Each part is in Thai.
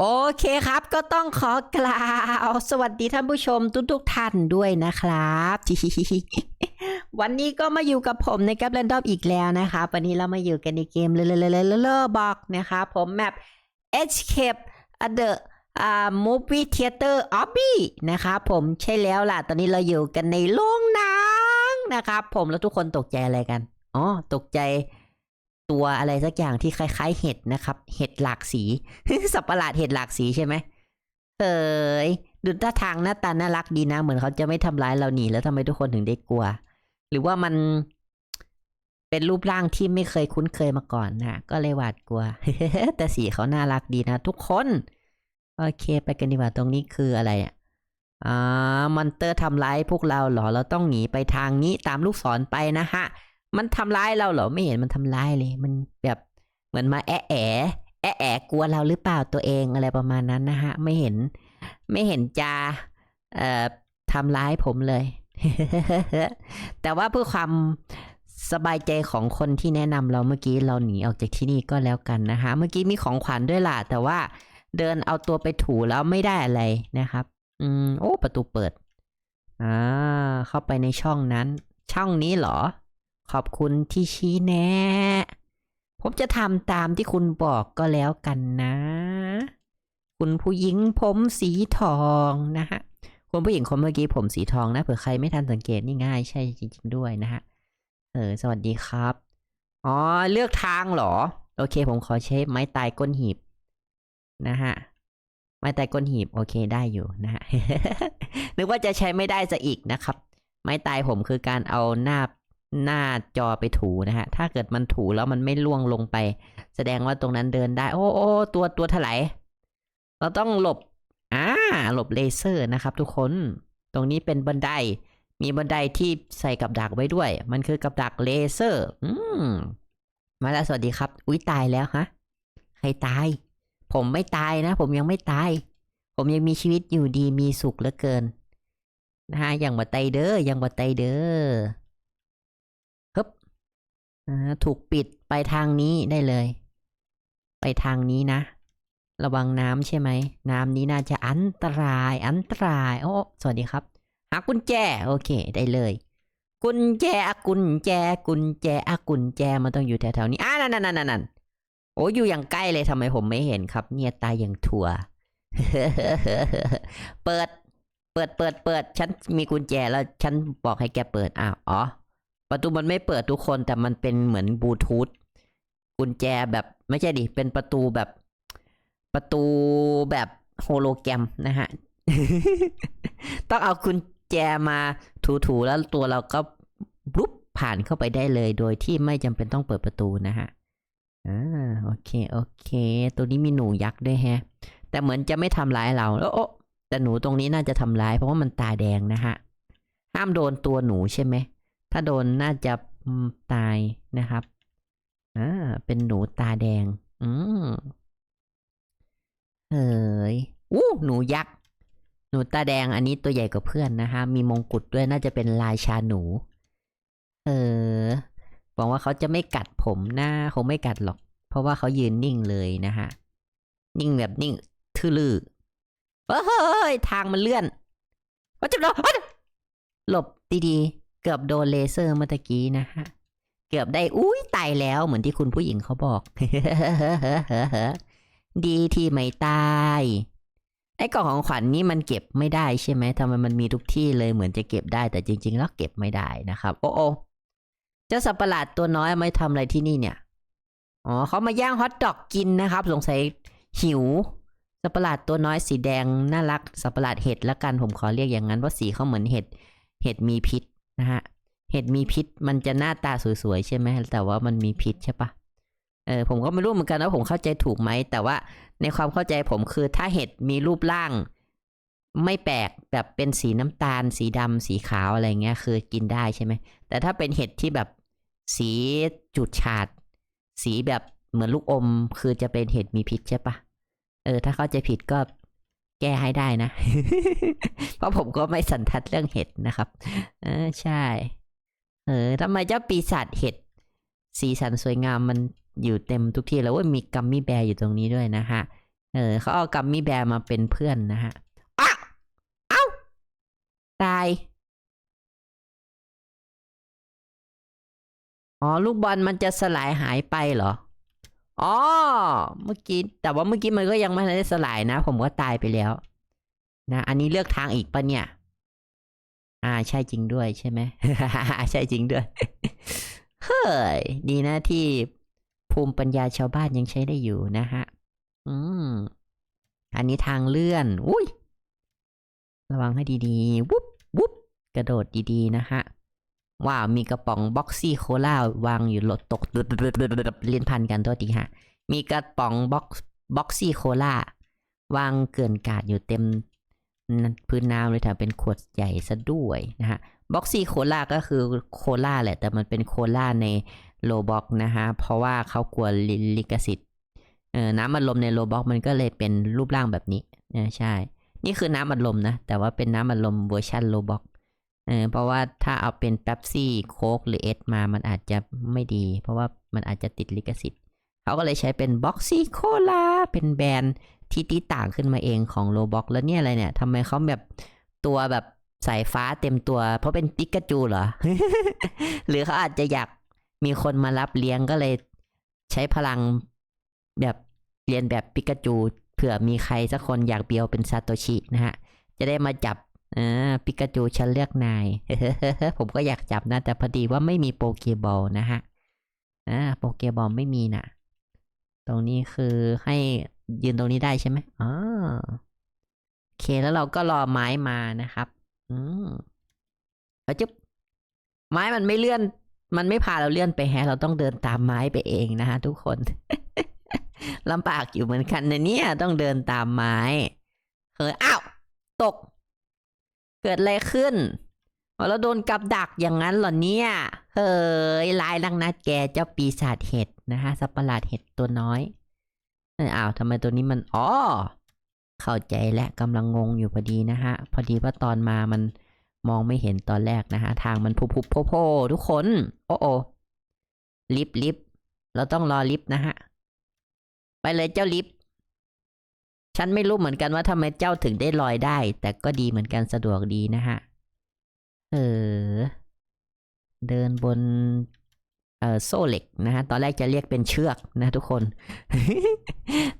โอเคครับก็ต้องขอกล่าวสวัสดีท่านผู้ชมทุกๆท่านด้วยนะครับ วันนี้ก็มาอยู่กับผมในกับแรนดอมอีกแล้วนะครับวันนี้เรามาอยู่กันในเกมเลเลเลเลบอกนะครับผมแมป Escape the อ่า movie theater obby นะครับผมใช่แล้วล่ะ ตอนนี้เราอยู่กันในโรงหนังนะครับผมแล้วทุกคนตกใจอะไรกัน อ๋อ ตกใจ ตัวอะไรสักอย่างที่คล้าย ๆ เห็ดนะครับ เห็ดหลากสีสับประหลาดเห็ดหลากสีใช่ไหมเอ้ยดูท่าทางหน้าตาน่ารักดีนะ เหมือนเขาจะไม่ทำร้ายเราหนีแล้วทำไมทุกคนถึงได้กลัว หรือว่ามันเป็นรูปร่างที่ไม่เคยคุ้นเคยมาก่อนนะก็เลยหวาดกลัว แต่สีเขาน่ารักดีนะ ทุกคน โอเค ไปกันดีกว่าตรงนี้คืออะไรอะอ่ามอนเตอร์ทำร้ายพวกเราเหรอเราต้องหนีไปทางนี้ตามลูกศรไปนะฮะ มันทำร้ายเราเหรอไม่เห็นมันทำร้ายเลย มันแบบเหมือนมาแอะแอะแอะแอะกลัวเราหรือเปล่าตัวเองอะไรประมาณนั้นนะฮะ ไม่เห็นไม่เห็นจะเอ่อทำร้ายผมเลย แต่ว่าเพื่อความสบายใจของคนที่แนะนำเราเมื่อกี้เราหนีออกจากที่นี่ก็แล้วกันนะคะ เมื่อกี้มีของขวัญด้วยล่ะ แต่ว่าเดินเอาตัวไปถูแล้วไม่ได้อะไรนะครับ อืม โอ้ ประตูเปิด อ่า เข้าไปในช่องนั้น ช่องนี้เหรอ ขอบคุณที่ชี้แนะ ผมจะทำตามที่คุณบอกก็แล้วกันนะ คุณผู้หญิงผมสีทองนะฮะ คุณผู้หญิงคนเมื่อกี้ผมสีทองนะเผื่อใครไม่ทันสังเกตนี่ง่ายใช่จริง ๆ ด้วยนะฮะ เออ สวัสดีครับ อ๋อ เลือกทางเหรอ โอเค ผมขอใช้ไม้ตายก้นหีบนะฮะไม้ตายก้นหีบ โอเคได้อยู่นะฮะ นึกว่าจะใช้ไม่ได้ซะอีกนะครับ ไม้ตายผมคือการเอาหน้า หน้าจอไปถูนะฮะ ถ้าเกิดมันถูแล้วมันไม่ล่วงลงไป แสดงว่าตรงนั้นเดินได้ โอ้โอ้ตัวตัวถลายเราต้องหลบ อ่า หลบเลเซอร์นะครับทุกคน ตรงนี้เป็นบันได มีบันไดที่ใส่กับดักไว้ด้วย มันคือกับดักเลเซอร์ อืม มาแล้วสวัสดีครับ อุ้ยตายแล้วฮะ ใครตาย ผมไม่ตายนะ ผมยังไม่ตาย ผมยังมีชีวิตอยู่ดีมีสุขเหลือเกิน นะฮะยังบ่ไตเด้อยังบ่ไตเด้อฮึบอ่า ถูกปิดไปทางนี้ได้เลย ไปทางนี้นะ ระวังน้ำใช่ไหม น้ำนี้น่าจะอันตราย อันตราย โอ้ สวัสดีครับ หากุญแจ โอเค ได้เลย กุญแจอะกุญแจ กุญแจอะกุญแจ มันต้องอยู่แถวๆนี้อ่านั่นนั่นนั่นนั่นโอ้อยู่อย่างใกล้เลยทำไมผมไม่เห็นครับ เนี่ยตายอย่างถั่ว เปิด เปิด เปิด เปิด ฉันมีกุญแจแล้ว ฉันบอกให้แกเปิด อ้าว อ๋อ ประตูมันไม่เปิดทุกคนแต่มันเป็นเหมือนบลูทูธกุญแจแบบไม่ใช่ดิ เป็นประตูแบบ ประตูแบบโฮโลแกรมนะฮะ ต้องเอากุญแจมาถูๆแล้วตัวเราก็บลุ๊บผ่านเข้าไปได้เลย โดยที่ไม่จำเป็นต้องเปิดประตูนะฮะอ่าโอเค โอเค ตัวนี้มีหนูยักษ์ด้วยแฮะ แต่เหมือนจะไม่ทำร้ายเราแล้วโอ้แต่หนูตรงนี้น่าจะทำร้ายเพราะว่ามันตาแดงนะฮะ ห้ามโดนตัวหนูใช่ไหม ถ้าโดนน่าจะตายนะครับ อ่า เป็นหนูตาแดง อืมเฮ้ยอู้หนูยักษ์ หนูตาแดงอันนี้ตัวใหญ่กว่าเพื่อนนะฮะมีมงกุฎด้วยน่าจะเป็นลายชาหนู เออหวังว่าเขาจะไม่กัดผมนะคงไม่กัดหรอก เพราะว่าเขายืนนิ่งเลยนะฮะนิ่งแบบนิ่งทื่อลือเฮ้ย ทางมันเลื่อนว่าจะโดนหลบดีๆ เกือบโดนเลเซอร์เมื่อกี้นะฮะ เกือบได้ อุ้ยตายแล้วเหมือนที่คุณผู้หญิงเขาบอก ดีที่ไม่ตาย ไอ้กล่องของขวัญนนี้มันเก็บไม่ได้ใช่ไหมทำไมมันมีทุกที่เลยเหมือนจะเก็บได้แต่จริง ๆ แล้วเก็บไม่ได้นะครับ โอ้โอเจ้าสัตว์ประหลาดตัวน้อยไม่ทำอะไรที่นี่เนี่ย อ๋อเขามาย่างฮอทดอกกินนะครับ สงสัยหิวสัตว์ประหลาดตัวน้อยสีแดงน่ารักสัตว์ประหลาดเห็ดละกันผมขอเรียกอย่างนั้นเพราะสีเขาเหมือนเห็ด เห็ดมีพิษ นะฮะเห็ดมีพิษมันจะหน้าตาสวยๆใช่ไหมแต่ว่ามันมีพิษใช่ปะเออผมก็ไม่รู้เหมือนกันว่าผมเข้าใจถูกไหม แต่ว่าในความเข้าใจผมคือถ้าเห็ดมีรูปร่าง ไม่แปลกแบบเป็นสีน้ำตาล สีดำสีขาวอะไรเงี้ยคือกินได้ใช่ไหมแต่ถ้าเป็นเห็ดที่แบบสีจุดฉาด สีแบบเหมือนลูกอม คือจะเป็นเห็ดมีพิษใช่ปะเออถ้าเข้าใจผิดก็ แก้ให้ได้นะ เพราะผมก็ไม่สันทัดเรื่องเห็ดนะครับ เออใช่ เออทำไมเจ้าปีศาจเห็ด สีสันสวยงามมันอยู่เต็มทุกที่แล้วว่ามีกัมมี่แบร์อยู่ตรงนี้ด้วยนะฮะ เออเขาเอากัมมี่แบร์มาเป็นเพื่อนนะฮะอ้าวเอ้าตายอ๋อ ลูกบอลมันจะสลายหายไปเหรอ อ๋อเมื่อกี้แต่ว่าเมื่อกี้มันก็ยังไม่ได้สลายนะ ผมก็ตายไปแล้ว นะ อันนี้เลือกทางอีกปะเนี่ย อ่าใช่จริงด้วยใช่ไหม ใช่จริงด้วย เฮ้ย ดีนะที่ภูมิปัญญาชาวบ้านยังใช้ได้อยู่นะฮะ อืม อันนี้ทางเลื่อน อุ้ย ระวังให้ดีๆ วุบวุบกระโดดดีๆ นะฮะ ว้าวมีกระป๋องบ็อกซี่โคลาวางอยู่หลดตกเลียนพันกันตัวทีฮะ มีกระป๋องบ็อกบ็อกซี่โคลาวางเกลื่อนกาดอยู่เต็มพื้นน้ำเลยแถมเป็นขวดใหญ่ซะด้วยนะฮะบ็อกซี่โคลาก็คือโคลาแหละ แต่มันเป็นโคลาในโลบ็อกนะฮะ เพราะว่าเขากลัวลิลิขสิทธิ์เออน้ำอัดลมในโลบ็อกมันก็เลยเป็นรูปร่างแบบนี้เออใช่ นี่คือน้ำอัดลมนะ แต่ว่าเป็นน้ำอัดลมเวอร์ชันโลบ็อก เออเพราะว่าถ้าเอาเป็นเป๊ปซี่โค้กหรือเอสมามันอาจจะไม่ดี เพราะว่ามันอาจจะติดลิขสิทธิ์เขาก็เลยใช้เป็นบ็อกซี่โคลาเป็นแบรนด์ที่ตีต่างขึ้นมาเองของโลบ็อกแล้วเนี่ยอะไรเนี่ยทำไมเขาแบบตัวแบบสายฟ้าเต็มตัว เพราะเป็นปิกาจูเหรอ หรือเขาอาจจะอยากมีคนมารับเลี้ยงก็เลยใช้พลังแบบเรียนแบบปิกาจูเผื่อมีใครสักคนอยากเบียวเป็นซาโตชินะฮะ จะได้มาจับ ออปิกาจูฉันเลือกนาย ผมก็อยากจับนะ แต่พอดีว่าไม่มีโปเกบอลนะฮะอ่าโปเกบอลไม่มีนะตรงนี้คือให้ยืนตรงนี้ได้ใช่ไหมอ๋อโอเคแล้วเราก็รอไม้มานะครับ อืมแล้วจุ๊บไม้มันไม่เลื่อน มันไม่พาเราเลื่อนไปแฮะ เราต้องเดินตามไม้ไปเองนะฮะทุกคนลำบากอยู่เหมือนกันนะเนี่ยต้องเดินตามไม้เฮ้ยอ้าว ตก เกิดอะไรขึ้นเราโดนกับดักอย่างนั้นเหรอเนี่ย เฮ้ยลายลังนัดแกเจ้าปีศาจเห็ดนะฮะสัตว์ประหลาดเห็ดตัวน้อยอ้าวทำไมตัวนี้มันอ๋อเข้าใจและกำลังงงอยู่พอดีนะฮะ พอดีว่าตอนมามันมองไม่เห็นตอนแรกนะฮะ ทางมันพุบพุโพโพทุกคน โอ้โอลิฟต์ลิฟต์เราต้องรอลิฟต์นะฮะ ไปเลยเจ้าลิฟต์ ฉันไม่รู้เหมือนกันว่าทำไมเจ้าถึงได้ลอยได้ แต่ก็ดีเหมือนกันสะดวกดีนะฮะ เออ เดินบน เอ่อโซ่เหล็กนะฮะ ตอนแรกจะเรียกเป็นเชือกนะทุกคน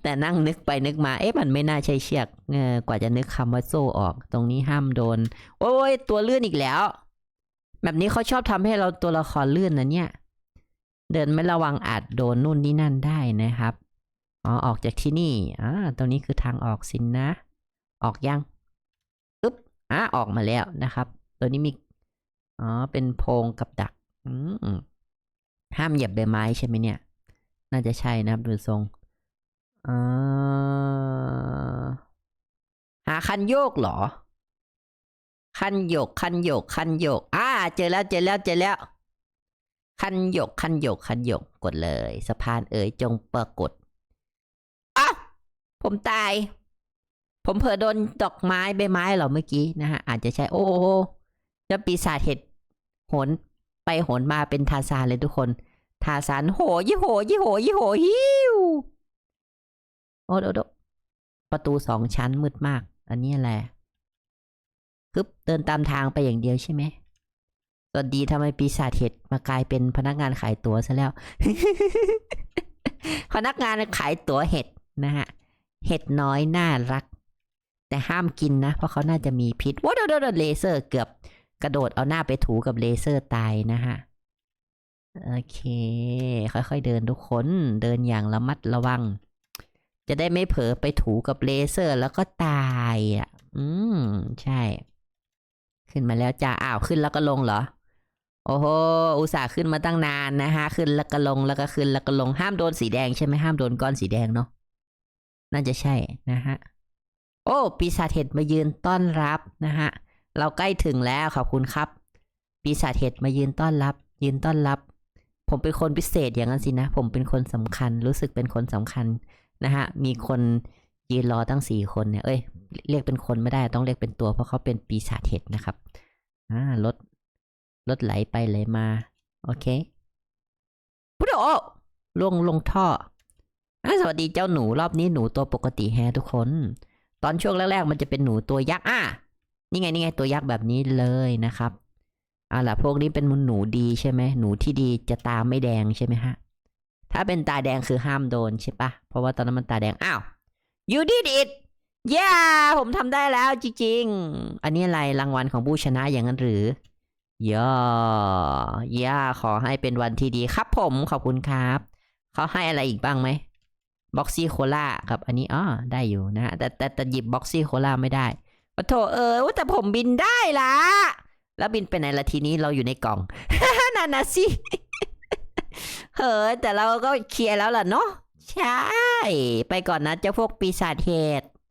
แต่นั่งนึกไปนึกมา เอ๊ะมันไม่น่าใช่เชือกเออกว่าจะนึกคำว่าโซ่ออก ตรงนี้ห้ามโดน โอ้ยตัวเลื่อนอีกแล้ว แบบนี้เขาชอบทำให้เราตัวละครเลื่อนนะเนี่ย เดินไม่ระวังอาจโดนนู่นนี่นั่นได้นะครับ อ๋อ ออกจากที่นี่ อ่า ตรงนี้คือทางออกสินนะ ออกยังอึ๊บ อ่าออกมาแล้วนะครับ ตัวนี้มี อ๋อ เป็นโพรงกับดัก อืม ห้ามเหยียบใบไม้ใช่ไหมเนี่ย น่าจะใช่นะครับดูทรงเออหาคันโยกเหรอ คันโยก คันโยก คันโยก อ่า เจอแล้ว เจอแล้ว เจอแล้ว คันโยก คันโยก คันโยก กดเลย สะพานเอ๋ยจงปรากฏ ผมตาย ผมเผลอโดนดอกไม้ใบไม้เหรอเมื่อกี้นะฮะ อาจจะใช่ โอ้โหเจ้าปีศาจเห็ดโหนไปโหนมาเป็นทาซานเลยทุกคน ทาซานโหยี่โหยี่โหยี่โหฮิวโอ้โดโดประตูสองชั้นมืดมาก อันนี้แหละคึบเดินตามทางไปอย่างเดียวใช่ไหมสวัสดีทำไมปีศาจเห็ดมากลายเป็นพนักงานขายตั๋วซะแล้ว พนักงานขายตั๋วเห็ดนะฮะ เห็ดน้อยน่ารัก แต่ห้ามกินนะ เพราะเขาน่าจะมีพิษว้าวโดโดโดเลเซอร์เกือบกระโดดเอาหน้าไปถูกับเลเซอร์ตายนะฮะ โอเค ค่อยๆเดินทุกคนเดินอย่างระมัดระวัง จะได้ไม่เผลอไปถูกับเลเซอร์แล้วก็ตายอะ อืม ใช่ ขึ้นมาแล้วจ้าอ้าวขึ้นแล้วก็ลงเหรอโอ้โห อุตส่าห์ขึ้นมาตั้งนานนะฮะ ขึ้นแล้วก็ลงแล้วก็ขึ้นแล้วก็ลง ห้ามโดนสีแดงใช่ไหมห้ามโดนก้อนสีแดงเนาะ น่าจะใช่นะฮะ โอ้ ปีศาจเห็ดมายืนต้อนรับนะฮะ เราใกล้ถึงแล้วขอบคุณครับ ปีศาจเห็ดมายืนต้อนรับ ยืนต้อนรับ ผมเป็นคนพิเศษอย่างนั้นสินะ ผมเป็นคนสำคัญ รู้สึกเป็นคนสำคัญนะฮะ มีคนยืนรอตั้งสี่คนเนี่ย เอ้ย เรียกเป็นคนไม่ได้ ต้องเรียกเป็นตัว เพราะเขาเป็นปีศาจเห็ดนะครับ อ่ารถ รถไหลไปไหลมา โอเคพุทโธลงลงท่อ สวัสดีเจ้าหนูรอบนี้หนูตัวปกติแฮทุกคน ตอนช่วงแรกๆมันจะเป็นหนูตัวยักษ์อะนี่ไงนี่ไงตัวยักษ์แบบนี้เลยนะครับเอาล่ะพวกนี้เป็นหนูดีใช่ไหมหนูที่ดีจะตาไม่แดงใช่ไหมฮะถ้าเป็นตาแดงคือห้ามโดนใช่ปะเพราะว่าตอนนั้นมันตาแดงอ้าว you did it ย่าผมทำได้แล้วจริงๆ อันนี้อะไรรางวัลของผู้ชนะอย่างนั้นหรือย่อย่าขอให้เป็นวันที่ดีครับผมขอบคุณครับ เขาให้อะไรอีกบ้างไหม บ็อกซี่โคลาครับ อันนี้อ๋อได้อยู่นะฮะแต่แต่แต่หยิบบ็อกซี่โคลาไม่ได้ปะโถเออว่าแต่ผมบินได้ละแล้วบินไปไหนละทีนี้เราอยู่ในกล่องนั่นาสิเฮ้ยแต่เราก็เคลียร์แล้วล่ะเนาะใช่ ไปก่อนนะเจ้าพวกปีศาจเหตุ